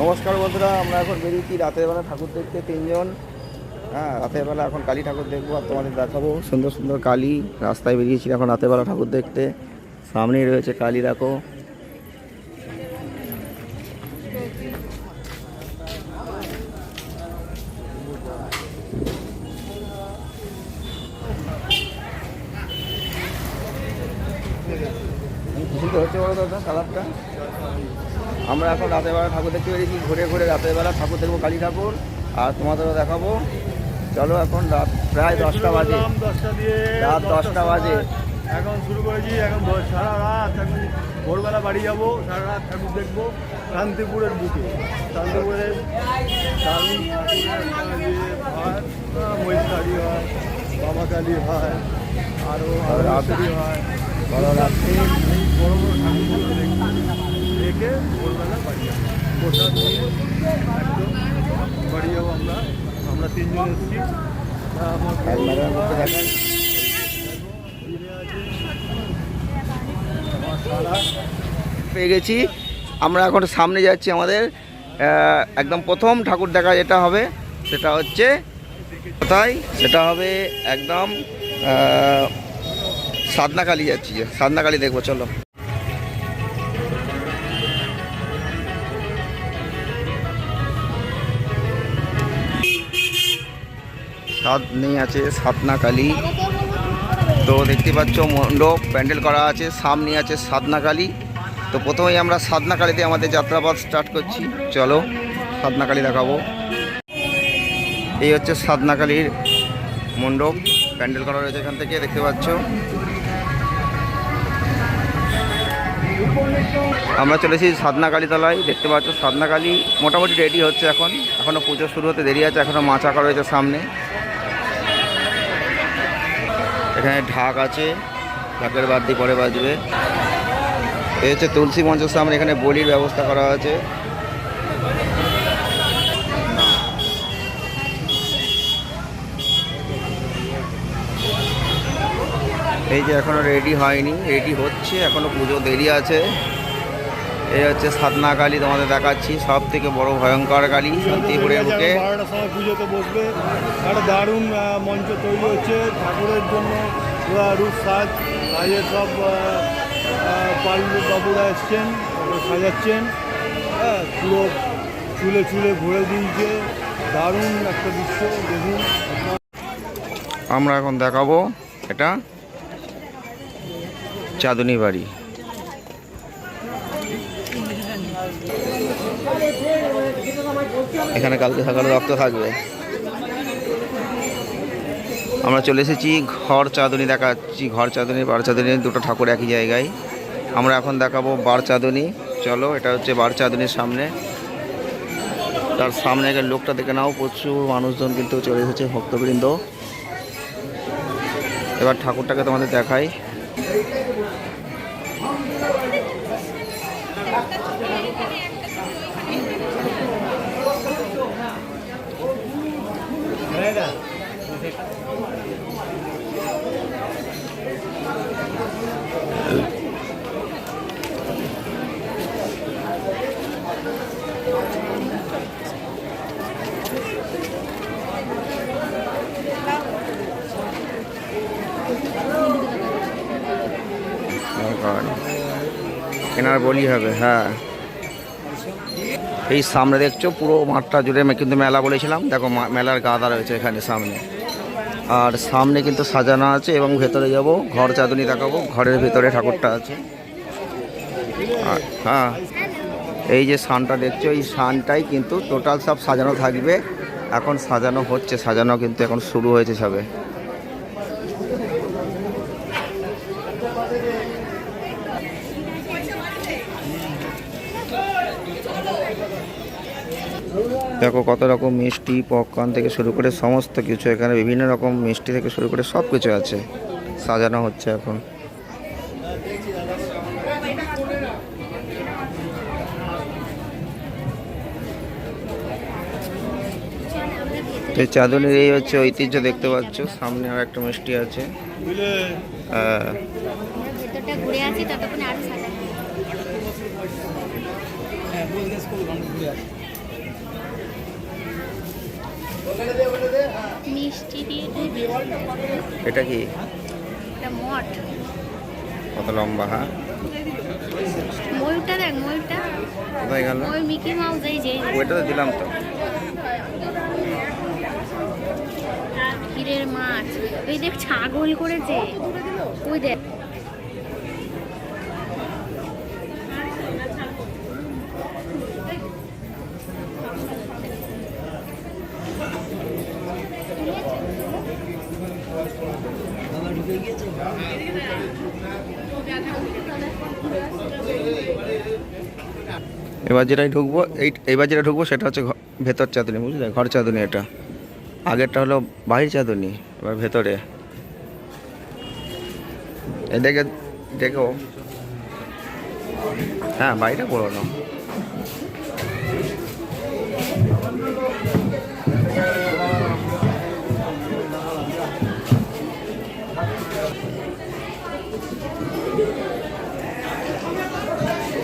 নমস্কার বন্ধুরা, আমরা এখন বেরিয়েছি রাতের বেলা ঠাকুর দেখতে তিনজন। হ্যাঁ রাতের বেলা এখন কালী ঠাকুর দেখব আর তোমাদের দেখাবো। সুন্দর সুন্দর কালী, রাস্তায় বেরিয়েছি এখন রাতের বেলা ঠাকুর দেখতে। সামনেই রয়েছে কালী, দেখো পছন্দ হচ্ছে বলো দাদা কালারটা আমরা এখন রাতের বেলা ঠাকুর দেখতে পেরেছি ঘুরে ঘুরে রাতের বেলা ঠাকুর দেখব কালী ঠাকুর। আর তোমাদেরও দেখাবো। চলো এখন রাত প্রায় দশটা বাজে। রাত দশটা বাজে। এখন শুরু করেছি এখন সারা রাত এখন ভোরবেলা বাড়ি যাব সারা রাত ঠাকুর দেখব শান্তিপুরের বুকে। শান্তিপুরের দারুণ হয় হয় বাবা কালী হয় আরও আর রাত্রি হয় বড় রাত্রি বড় বড় দেখব দেখে ভোরবেলা প্রসাদ নিয়ে একদম বাড়ি যাব আমরা। আমরা তিনজন এসেছি। তা আমার আর ম্যাডামের মধ্যে দেখান পেয়ে গেছি। আমরা এখন সামনে যাচ্ছি আমাদের একদম প্রথম ঠাকুর দেখা যেটা হবে সেটা হচ্ছে কোথায়? সেটা হবে একদম আহ, সাধনাকালী যাচ্ছি। যে সাধনাকালী দেখব চলো। সাধনে আছে সাধনাকালী তো দেখতে পাচ্ছ মণ্ডপ প্যান্ডেল করা আছে, সামনে আছে সাধনাকালী তো প্রথমেই আমরা সাধনাকালীতে আমাদের যাত্রাপথ স্টার্ট করছি। চলো সাধনাকালী দেখাবো। এই হচ্ছে সাধনাকালীর মণ্ডপ প্যান্ডেল করা রয়েছে এখান থেকে, দেখতে পাচ্ছ। আমরা চলেছি সাধনাকালী তলায়, দেখতে পাচ্ছ সাধনাকালী মোটামুটি রেডি হচ্ছে এখন। এখনও পুজো শুরু হতে দেরি আছে এখনও মাছ আঁকা রয়েছে সামনে। এখানে ঢাক আছে, ঢাকের বাদ দিয়ে পরে বাজবে। এ হচ্ছে তুলসী মঞ্চের সামনে এখানে বলির ব্যবস্থা করা আছে। এই যে এখনও রেডি হয়নি রেডি হচ্ছে, এখনও পুজো দেরি আছে। এই হচ্ছে সাধনা কালী তোমাদের দেখাচ্ছি সব থেকে বড় ভয়ঙ্কর কালী শান্তিপুরের বুকে। বারোটার সময় পুজোতে বসবে। একটা দারুণ মঞ্চ তৈরি হচ্ছে। ঠাকুরের জন্য পুরা রূপ সাজ সাজের সব পাল্লু বাবুরা এসছেন সাজাচ্ছেন। হ্যাঁ পুরো চুলে চুলে ভরে দিয়েছে। দারুণ একটা দৃশ্য দেখুন। আমরা এখন দেখাবো এটা চাঁদনি বাড়ি। এখানে কালকে সকালে রক্ত থাকবে। আমরা চলে এসেছি ঘর চাঁদনি দেখাচ্ছি, ঘর চাঁদনি, বার চাঁদনি, দুটো ঠাকুর একই জায়গায়। আমরা এখন দেখাবো বার চাঁদনি। চলো, এটা হচ্ছে বার চাঁদনির সামনে। তার সামনে আগের লোকটা দেখে নাও, প্রচুর মানুষজন কিন্তু চলে এসেছে, ভক্তবৃন্দ। এবার ঠাকুরটাকে তোমাদের দেখাই। বলি হবে হ্যাঁ। এই সামনে দেখছ, পুরো মাঠটা জুড়ে কিন্তু মেলা বলেছিলাম। দেখো মেলার গাদা রয়েছে এখানে সামনে। আর সামনে কিন্তু সাজানো আছে এবং ভেতরে যাব, ঘর চাঁদনি দেখাবো, ঘরের ভেতরে ঠাকুরটা আছে। হ্যাঁ। এই যে সানটা দেখছ, এই সানটাই কিন্তু টোটাল সব সাজানো থাকবে। এখন সাজানো হচ্ছে, সাজানো কিন্তু এখন শুরু হয়েছে সবে। দেখো কত রকম মিষ্টি পপকর্ন থেকে শুরু করে সমস্ত কিছু, এখানে বিভিন্ন রকম মিষ্টি থেকে শুরু করে সব কিছু আছে, সাজানো হচ্ছে এখন। এই চাঁদনির এই হচ্ছে ঐতিহ্য দেখতে পাচ্ছ, সামনে আর একটা মিষ্টি আছে। হ্যাঁ ভেতরটা ঘুরে আছি ততক্ষণে আরও সাজানো হ্যাঁ বলতে স্কুল ঘুরে আসি মিষ্টি দিয়ে এটা কি? এটা মঠ কত লম্বা হ্যাঁ? ময়ূরটা দেখ ময়ূরটা। কোথায় গেল? ওই মিকি মাউস এই যে। ওইটা তো দিলাম তো। ক্ষীরের মাছ। ওই দেখ ছাগল করেছে। ওই দেখ। এবার যেটাই ঢুকবো, এই, এবার যেটা ঢুকবো সেটা হচ্ছে ভেতর চাঁদনি, বুঝলে? ঘর চাঁদনি এটা। আগেরটা হলো বাহির চাঁদনি, এবার ভেতরে। এদিকে দেখো। হ্যাঁ বাড়িটা পুরোনো।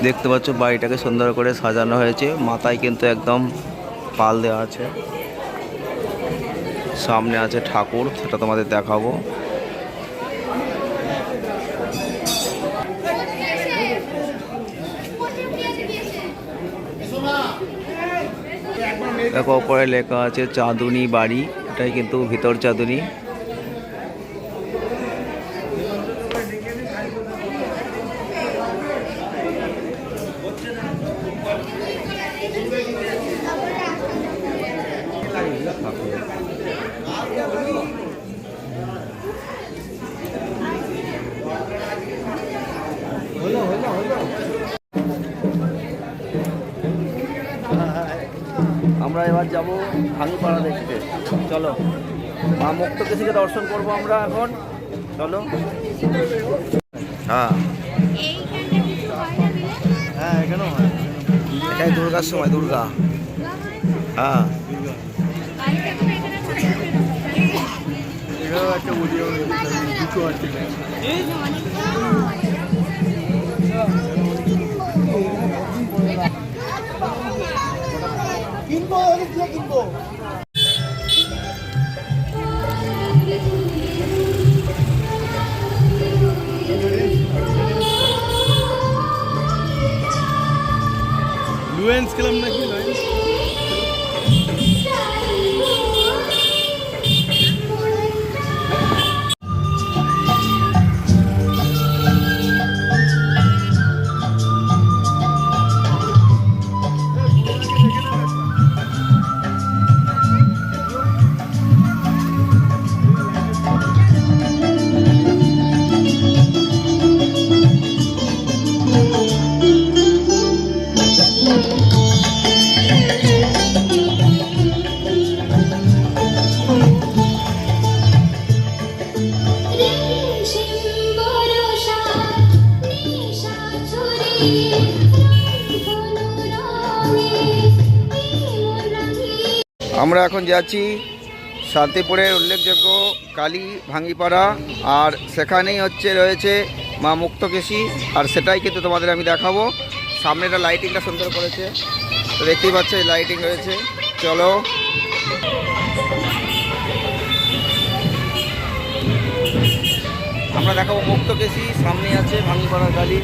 দেখতে পাচ্ছ, বাড়িটাকে সুন্দর করে সাজানো হয়েছে। মাথায় কিন্তু একদম পাল দেওয়া আছে। সামনে আছে ঠাকুর, সেটা তোমাদের দেখাবো। দেখো, ওপরে লেখা আছে, চাঁদুনি বাড়ি। এটাই কিন্তু ভিতর চাঁদুনি আমরা এবার যাব ভাঙিপাড়া দেখতে। চলো মা মুক্তকেশীকে দর্শন করব আমরা এখন। চলো। হ্যাঁ। হয় এখানেও হয়। এটাই দুর্গার সময় দুর্গা। হ্যাঁ। এখানে একটা উদিও কিছু আছে লুয়েন্স খেলাম নাকি লুয়েন্স আমরা এখন যাচ্ছি শান্তিপুরের উল্লেখযোগ্য কালী ভাঙ্গিপাড়া, আর সেখানেই হচ্ছে রয়েছে মা মুক্তকেশী, আর সেটাই কিন্তু তোমাদের আমি দেখাবো। সামনেটা লাইটিংটা সুন্দর করেছে। দেখতেই পাচ্ছ লাইটিং রয়েছে। চলো। আমরা দেখাবো মুক্তকেশী সামনে আছে ভাঙ্গিপাড়া কালী।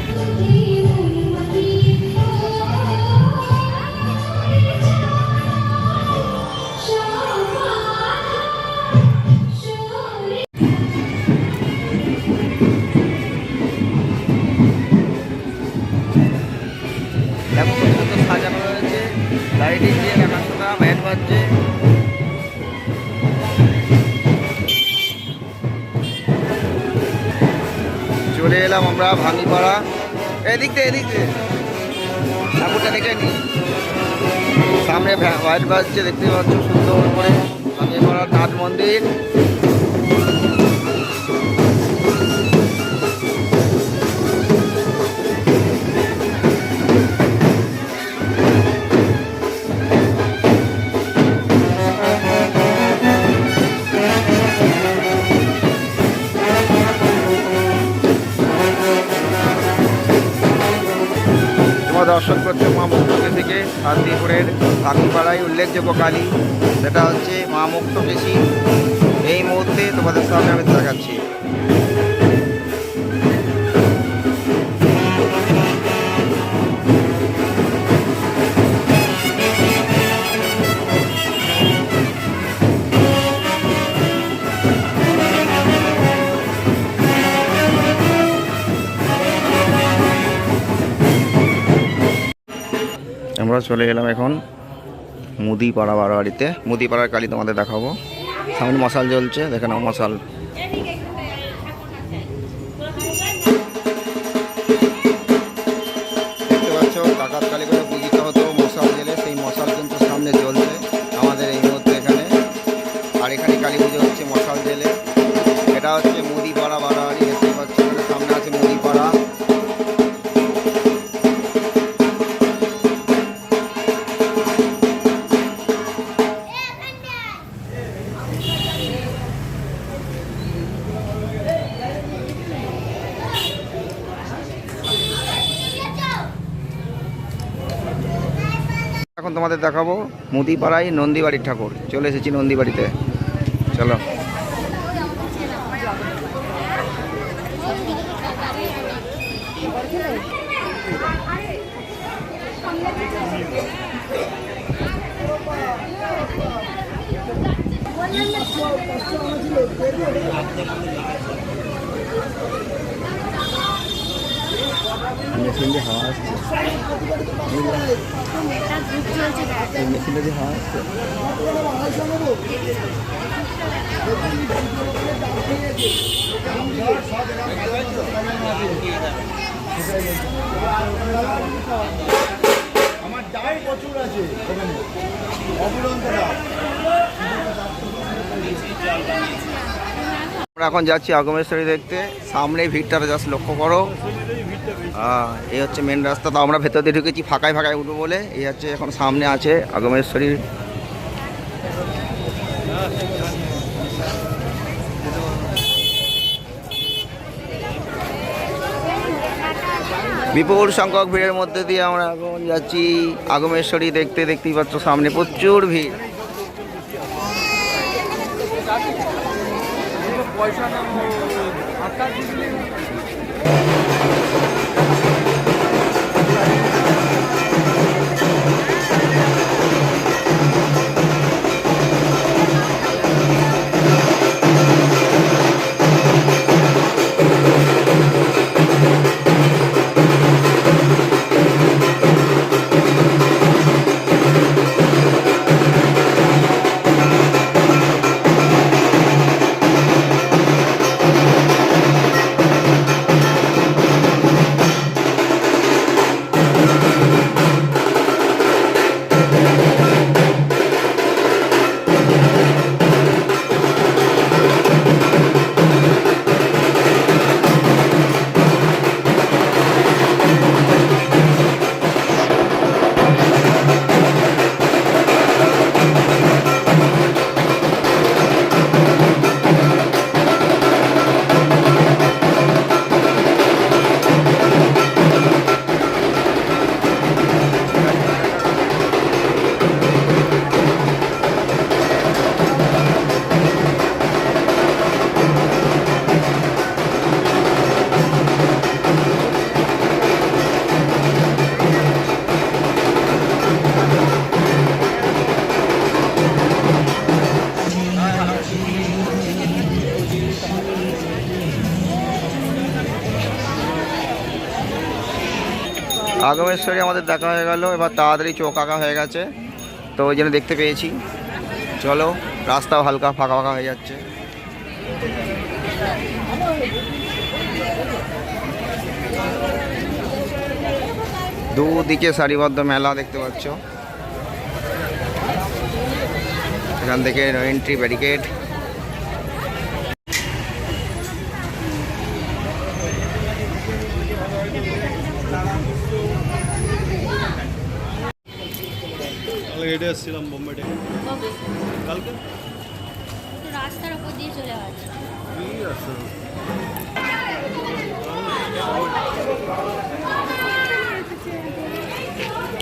ভাঙিপাড়া এদিক দিয়ে এদিক দিয়ে। ঠাকুরটা দেখে নি। সামনে হোয়াইট বাজছে দেখতে পাচ্ছ সুন্দর করে ভাঙিপাড়ার তাজ মন্দির। উল্লেখযোগ্য কালী, সেটা হচ্ছে মা মুক্তকেশী এই মুহূর্তে তোমাদের সামনে আমি দেখাচ্ছি। আমরা চলে এলাম এখন মুদিপাড়া বাড়িতে মুদিপাড়ার কালী তোমাদের দেখাবো। সামনে মশাল জ্বলছে, দেখে নাও মশাল। দেখতে হতো, মশাল জেলে সেই মশাল সামনে জ্বলছে আমাদের এই মুহূর্তে এখানে। আর এখানে হচ্ছে, মশাল এটা হচ্ছে মুদিপাড়া বাড়াবাড়ি দেখতে পাচ্ছ সামনে আছে মুদিপাড়া। তোমাদের দেখাবো। মুদিপাড়ায় নন্দীবাড়ির ঠাকুর। চলে এসেছি নন্দীবাড়িতে। চলো। মেশিন দিয়ে হাওয়া আসছে। মেশিনটা দিয়ে হাওয়া আসছে। আমার ডাই প্রচুর আছে আমরা এখন যাচ্ছি আগমেশ্বরী দেখতে। সামনেই ভিড়টাটা জাস্ট লক্ষ্য করো। এই হচ্ছে মেন রাস্তা তো আমরা ভেতর দিয়ে ঢুকেছি, ফাঁকায় ফাঁকায় উঠবো বলে। এই হচ্ছে এখন সামনে আছে আগমেশ্বরীর বিপুল সংখ্যক ভিড়ের মধ্যে দিয়ে আমরা এখন যাচ্ছি। আগমেশ্বরী দেখতে দেখতেই পাচ্ছ সামনে প্রচুর ভিড়। আগমেশ্বরী আমাদের দেখা হয়ে গেল, এবার তাড়াতাড়ি চোখ আঁকা হয়ে গেছে। তো ওই জন্য দেখতে পেয়েছি। চলো, রাস্তাও হালকা ফাঁকা ফাঁকা হয়ে যাচ্ছে। দুদিকে সারিবদ্ধ মেলা দেখতে পাচ্ছ। এখান থেকে এন্ট্রি ব্যারিকেড হেঁটে এসেছিলাম বোম্বে থেকে কালকে? রাস্তার উপর দিয়ে চলে গেছে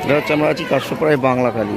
এটা হচ্ছে আমরা আছি কাশ্যপাড়ায় বাংলা কালী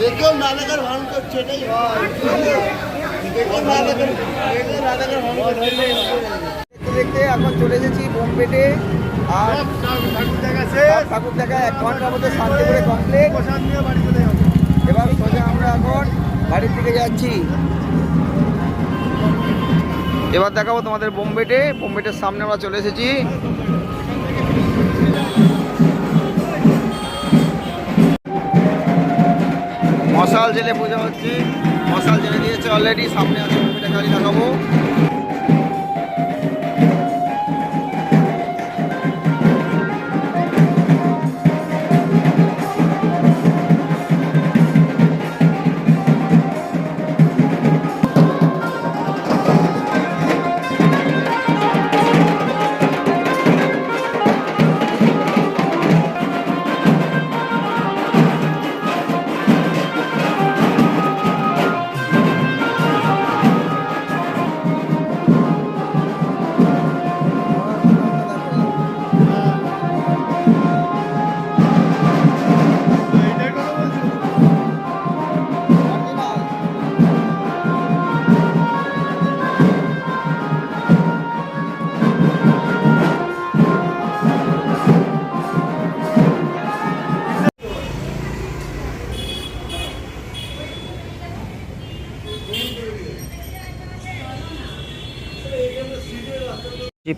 দেখেও নাটকের ভান করছে এটাই হয় দেখেও নাটকের দেখেও নাটকের ভান করছে এটাই হয়। দেখতে দেখতে এখন চলে এসেছি বোমপেটে আর ঠাকুর দেখা এক ঘণ্টার মধ্যে শান্তিপুরে কমপ্লিট বাড়ি চলে যাব। এবার সোজা আমরা এখন বাড়ির দিকে যাচ্ছি। এবার দেখাবো তোমাদের বোম্বেটে বোম্বেটের সামনে আমরা চলে এসেছি। মশাল জেলে পুজো হচ্ছে। মশাল জেলে দিয়েছে অলরেডি সামনে আছে বোম্বেটে গাড়ি দেখাবো।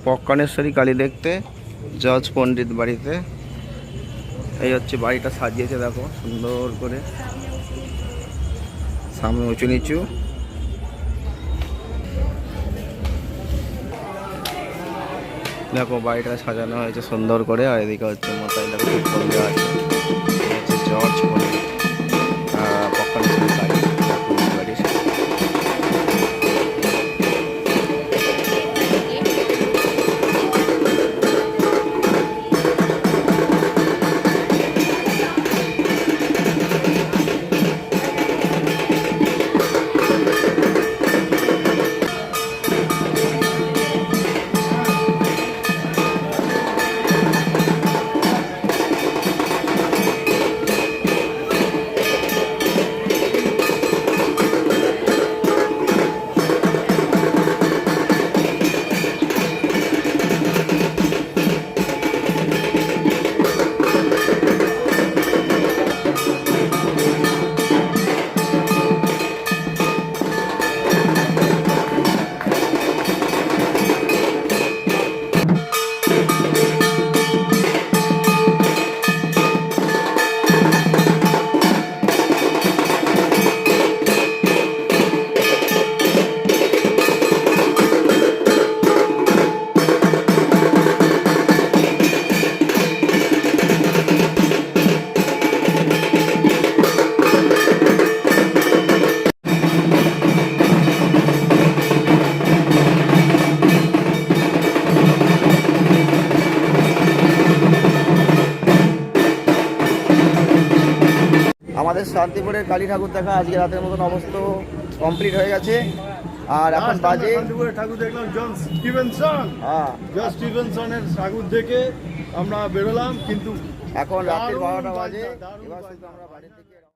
পক্কানেশ্বরী কালী দেখতে, জজ পণ্ডিত বাড়িতে। এই হচ্ছে বাড়িটা সাজিয়েছে, দেখো, সুন্দর করে। সামনে উঁচু নিচু। দেখো, বাড়িটা সাজানো হয়েছে সুন্দর করে, আর এদিকে হচ্ছে মাথায় দেখো শান্তিপুরের কালী ঠাকুর দেখা আজকে রাতের মতন অবস্থ কমপ্লিট হয়ে গেছে। আর এখন বাজে শান্তিপুরের ঠাকুর দেখলাম জন স্টিভেনসন। হ্যাঁ। জন স্টিভেনসনের ঠাকুর দেখে আমরা বেরোলাম কিন্তু এখন রাতের বারোটা বাজে এবার আমরা